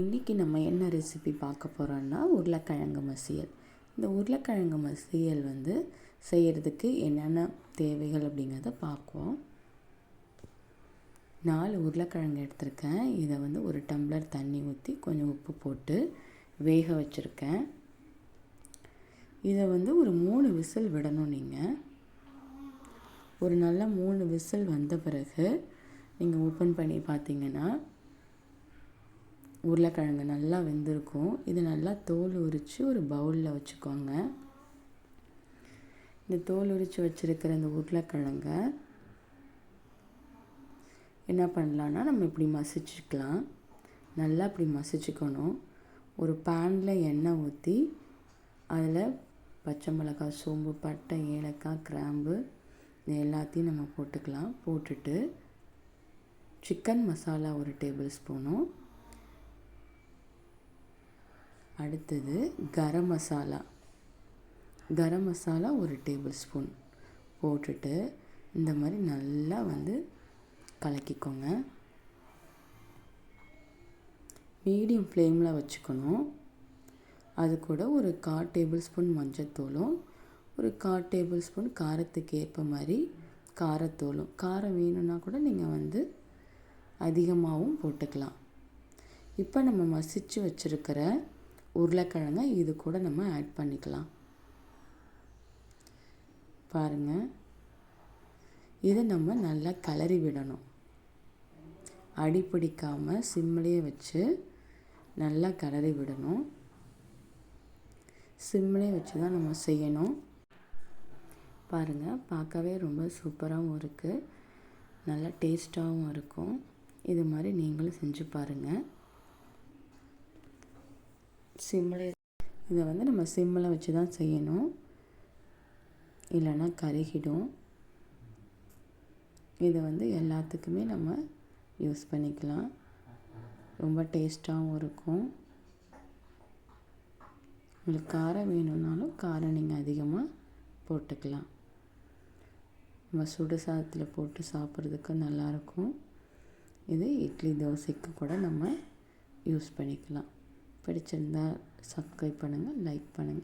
இன்றைக்கி நம்ம என்ன ரெசிபி பார்க்க போகிறோன்னா உருளைக்கிழங்கு மசியல். இந்த உருளைக்கிழங்கு மசியல் வந்து செய்கிறதுக்கு என்னென்ன தேவைகள் அப்படிங்கிறத பார்க்குவோம். நாலு உருளைக்கிழங்கு எடுத்திருக்கேன். இதை வந்து ஒரு டம்ளர் தண்ணி ஊற்றி கொஞ்சம் உப்பு போட்டு வேக வச்சுருக்கேன். இதை வந்து ஒரு மூணு விசில் விடணும் நீங்கள் ஒரு நல்ல மூணு விசில் வந்த பிறகு நீங்கள் ஓப்பன் பண்ணி பார்த்தீங்கன்னா உருளைக்கிழங்கு நல்லா வெந்திருக்கும். இது நல்லா தோல் உரித்து ஒரு பவுலில் வச்சுக்கோங்க. இந்த தோல் உரித்து வச்சுருக்கிற இந்த உருளைக்கிழங்க என்ன பண்ணலான்னா நம்ம இப்படி மசிச்சுக்கலாம். நல்லா இப்படி மசிச்சுக்கணும். ஒரு பேனில் எண்ணெய் ஊற்றி அதில் பச்சை மிளகாய் சோம்பு பட்டை ஏலக்காய் கிராம்பு இது எல்லாத்தையும் நம்ம போட்டுக்கலாம். போட்டுட்டு சிக்கன் மசாலா ஒரு டேபிள் ஸ்பூனும் அடுத்தது கரம் மசாலா. கரம் மசாலா ஒரு டேபிள் ஸ்பூன் போட்டுட்டு இந்த மாதிரி நல்லா வந்து கலக்கிக்கோங்க. மீடியம் ஃப்ளேமில் வச்சுக்கணும். அது கூட ஒரு கால் டேபிள் ஸ்பூன் மஞ்சத்தூளும் ஒரு கால் டேபிள் ஸ்பூன் காரத்துக்கு ஏற்ப மாதிரி காரத்தூளும். காரம் வேணும்னா கூட நீங்கள் வந்து அதிகமாகவும் போட்டுக்கலாம். இப்போ நம்ம மசித்து வச்சுருக்கிற உருளைக்கிழங்கை இது கூட நம்ம ஆட் பண்ணிக்கலாம். பாருங்கள் இதை நம்ம நல்லா கிளறி விடணும். அடி பிடிக்காமல் சிம்லேயே வச்சு நல்லா கிளறி விடணும். சிம்லேயே வச்சு தான் நம்ம செய்யணும். பாருங்கள் பார்க்கவே ரொம்ப சூப்பராகவும் இருக்குது நல்லா டேஸ்ட்டாகவும் இருக்கும். இது மாதிரி நீங்களும் செஞ்சு பாருங்கள் சிம்மில் இதை வந்து நம்ம சிம்மில் வச்சு தான் செய்யணும். இல்லைன்னா கருகிடும். இதை வந்து எல்லாத்துக்குமே நம்ம யூஸ் பண்ணிக்கலாம். ரொம்ப டேஸ்ட்டாகவும் இருக்கும். உங்களுக்கு காரம் வேணும்னாலும் காரம் நீங்கள் அதிகமாக போட்டுக்கலாம். நம்ம சுடு சாதத்தில் போட்டு சாப்பிட்றதுக்கு நல்லாயிருக்கும் இது இட்லி தோசைக்கு கூட நம்ம யூஸ் பண்ணிக்கலாம். பிடிச்சிருந்தா சப்ஸ்க்ரைப் பண்ணுங்கள் லைக் பண்ணுங்கள்